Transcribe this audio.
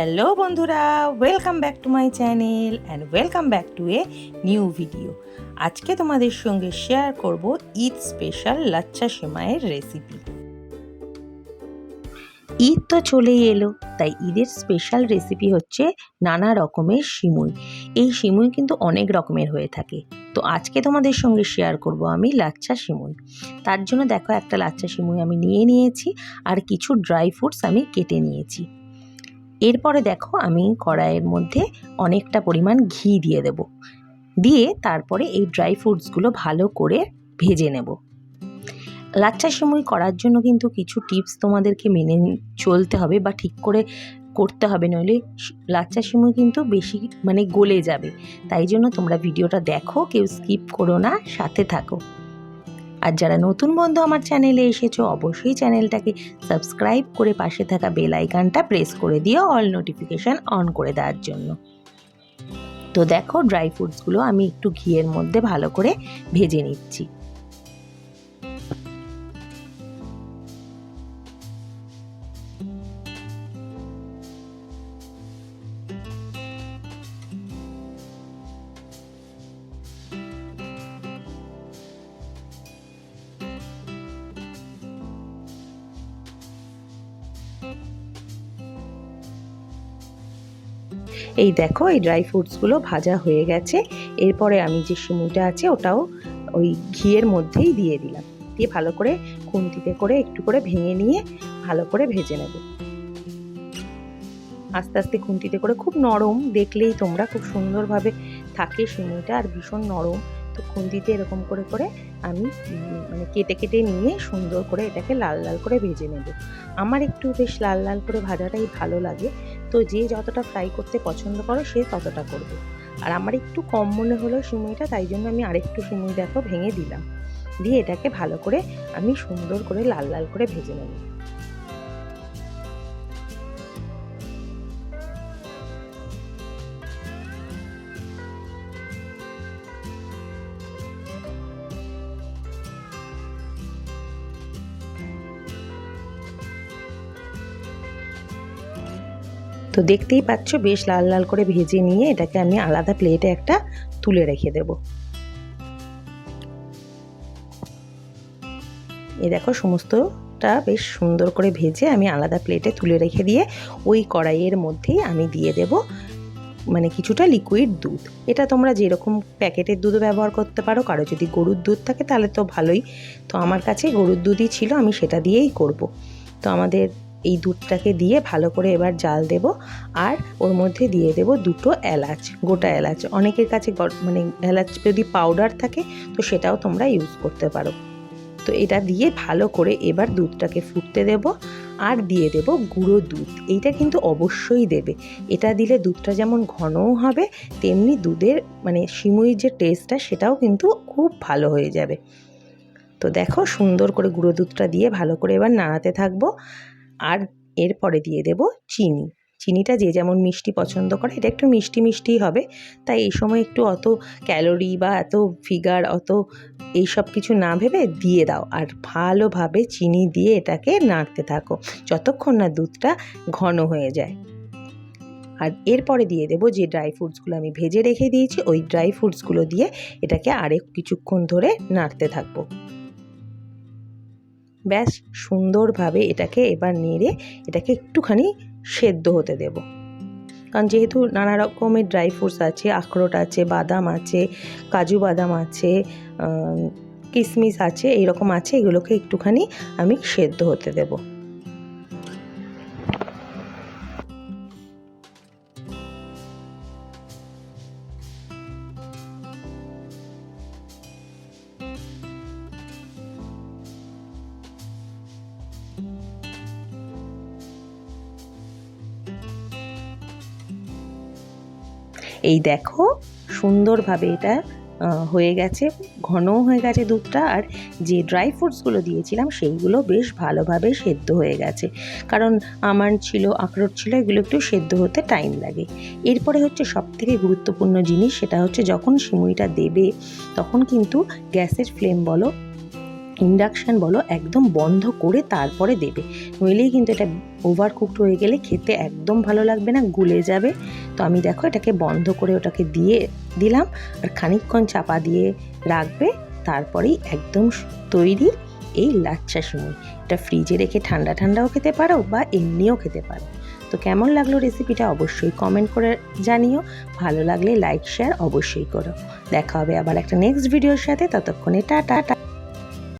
Hello বন্ধুরা welcome back to my channel and welcome back to a new video আজকে তোমাদের সঙ্গে share করব ঈদ স্পেশাল লাচ্চা সেমাইয়ের রেসিপি ঈদ তো চলেই এলো, তাই ঈদের স্পেশাল রেসিপি হচ্ছে নানা রকমের সিমুই। এই সিমুই কিন্তু অনেক রকমের হয়ে থাকে। তো আজকে তোমাদের সঙ্গে শেয়ার করব আমি লাচ্চা সিমুই। তার জন্য দেখো একটা লাচ্চা সিমুই আমি নিয়ে নিয়েছি আর কিছু ড্রাই ফ্রুটস আমি কেটে নিয়েছি। এরপরে দেখো আমি কড়াইয়ের মধ্যে অনেকটা পরিমাণ ঘি দিয়ে দেব। দিয়ে তারপরে এই ড্রাই ফ্রুটসগুলো ভালো করে ভেজে নেব। লাচ্চা সিমুই করার জন্য কিন্তু কিছু টিপস তোমাদেরকে মেনে চলতে হবে বা ঠিক করে করতে হবে, নইলে লাচ্চা সিমুই কিন্তু বেশি মানে গলে যাবে। তাই জন্য তোমরা ভিডিওটা দেখো, কেউ স্কিপ করো না, সাথে থাকো। আর যারা নতুন বন্ধু আমার চ্যানেলে এসেছ, অবশ্যই চ্যানেলটাকে সাবস্ক্রাইব করে পাশে থাকা বেল আইকনটা প্রেস করে দিও অল নোটিফিকেশান অন করে দেওয়ার জন্য। তো দেখো, ড্রাই ফ্রুটসগুলো আমি একটু ঘিয়ের মধ্যে ভালো করে ভেজে নিচ্ছি। এই দেখো, এই ড্রাই ফ্রুটসগুলো ভাজা হয়ে গেছে। এরপরে আমি যে সিমুইটা আছে, ওটাও ওই ঘিয়ের মধ্যেই দিয়ে দিলাম। দিয়ে ভালো করে খুন্তিতে করে একটু করে ভেঙে নিয়ে ভালো করে ভেজে নেব। আস্তে আস্তে খুন্তিতে করে, খুব নরম, দেখলেই তোমরা খুব সুন্দরভাবে থাকে সিমুইটা আর ভীষণ নরম। তো খুন্তিতে এরকম করে করে আমি মানে কেটে কেটে নিয়ে সুন্দর করে এটাকে লাল লাল করে ভেজে নেব। আমার একটু বেশ লাল লাল করে ভাজাটাই ভালো লাগে। তো যে যতটা ফ্রাই করতে পছন্দ করো, সে ততটা করবে। আর আমার একটু কম মনে হলো সিমুইটা তাই জন্য আমি আরেকটু সিমুই দেখো, ভেঙে দিলাম। দিয়ে এটাকে ভালো করে আমি সুন্দর করে লাল লাল করে ভেজে নেব। তো দেখতেই পাচ্ছ, বেশ লাল লাল করে ভেজে নিয়ে এটাকে আমি আলাদা প্লেটে একটা তুলে রেখে দেব। এ দেখো, সমস্তটা বেশ সুন্দর করে ভেজে আমি আলাদা প্লেটে তুলে রেখে দিয়ে ওই কড়াইয়ের মধ্যেই আমি দিয়ে দেব মানে কিছুটা লিকুইড দুধ। এটা তোমরা যেরকম প্যাকেটের দুধও ব্যবহার করতে পারো, কারও যদি গরুর দুধ থাকে তাহলে তো ভালোই। তো আমার কাছে গরুর দুধই ছিল, আমি সেটা দিয়েই করব। তো আমাদের এই দুধটাকে দিয়ে ভালো করে এবার জাল দেব আর ওর মধ্যে দিয়ে দেব দুটো এলাচ, গোটা এলাচ। অনেকের কাছে মানে এলাচ যদি পাউডার থাকে, তো সেটাও তোমরা ইউজ করতে পারো। তো এটা দিয়ে ভালো করে এবার দুধটাকে ফুটতে দেব আর দিয়ে দেব গুঁড়ো দুধ। এইটা কিন্তু অবশ্যই দেবে। এটা দিলে দুধটা যেমন ঘনও হবে, তেমনি দুধের মানে সিমুইর যে টেস্টটা সেটাও কিন্তু খুব ভালো হয়ে যাবে। তো দেখো সুন্দর করে গুঁড়ো দুধটা দিয়ে ভালো করে এবার নাড়াতে থাকব। আর এরপরে দিয়ে দেব চিনি। চিনিটা যে যেমন মিষ্টি পছন্দ করে, এটা একটু মিষ্টি মিষ্টিই হবে। তাই এই সময় একটু অত ক্যালোরি বা এত ফিগার অত এই সব কিছু না ভেবে দিয়ে দাও। আর ভালোভাবে চিনি দিয়ে এটাকে নাড়তে থাকো, যতক্ষণ না দুধটা ঘন হয়ে যায়। আর এরপরে দিয়ে দেবো যে ড্রাই ফ্রুটসগুলো আমি ভেজে রেখে দিয়েছি, ওই ড্রাই ফ্রুটসগুলো দিয়ে এটাকে আরেক কিছুক্ষণ ধরে নাড়তে থাকব। ব্যাস, সুন্দরভাবে এটাকে এবার নেড়ে এটাকে একটুখানি সেদ্ধ হতে দেব। কারণ যেহেতু নানা রকমের ড্রাই ফ্রুটস আছে, আখরোট আছে, বাদাম আছে, কাজু বাদাম আছে কিশমিশ আছে, এইরকম আছে, এগুলোকে একটুখানি আমি সেদ্ধ হতে দেবো। এই দেখো, সুন্দরভাবে এটা হয়ে গেছে, ঘনও হয়ে গেছে দুধটা, আর যে ড্রাই ফ্রুটসগুলো দিয়েছিলাম, সেইগুলো বেশ ভালোভাবে সেদ্ধ হয়ে গেছে। কারণ আমার ছিল, আখরোট ছিল, এগুলো একটু সেদ্ধ হতে টাইম লাগে। এরপরে হচ্ছে সবথেকে গুরুত্বপূর্ণ জিনিস, সেটা হচ্ছে যখন সিমুইটা দেবে, তখন কিন্তু গ্যাসের ফ্লেম বলো ইন্ডাকশান বলো, একদম বন্ধ করে তারপরে দেবে। নইলেই কিন্তু এটা ওভার কুকড হয়ে গেলে খেতে একদম ভালো লাগবে না, গুলে যাবে। তো আমি দেখো এটাকে বন্ধ করে ওটাকে দিয়ে দিলাম, আর খানিকক্ষণ চাপা দিয়ে রাখবে, তারপরেই একদম তৈরি এই লাচ্ছা সিমুই এটা ফ্রিজে রেখে ঠান্ডা ঠান্ডাও খেতে পারো বা এমনিও খেতে পারো। তো কেমন লাগল রেসিপিটা অবশ্যই কমেন্ট করে জানিও, ভালো লাগলে লাইক শেয়ার অবশ্যই করো। দেখা হবে আবার একটা নেক্সট ভিডিওর সাথে, ততক্ষণে টাটা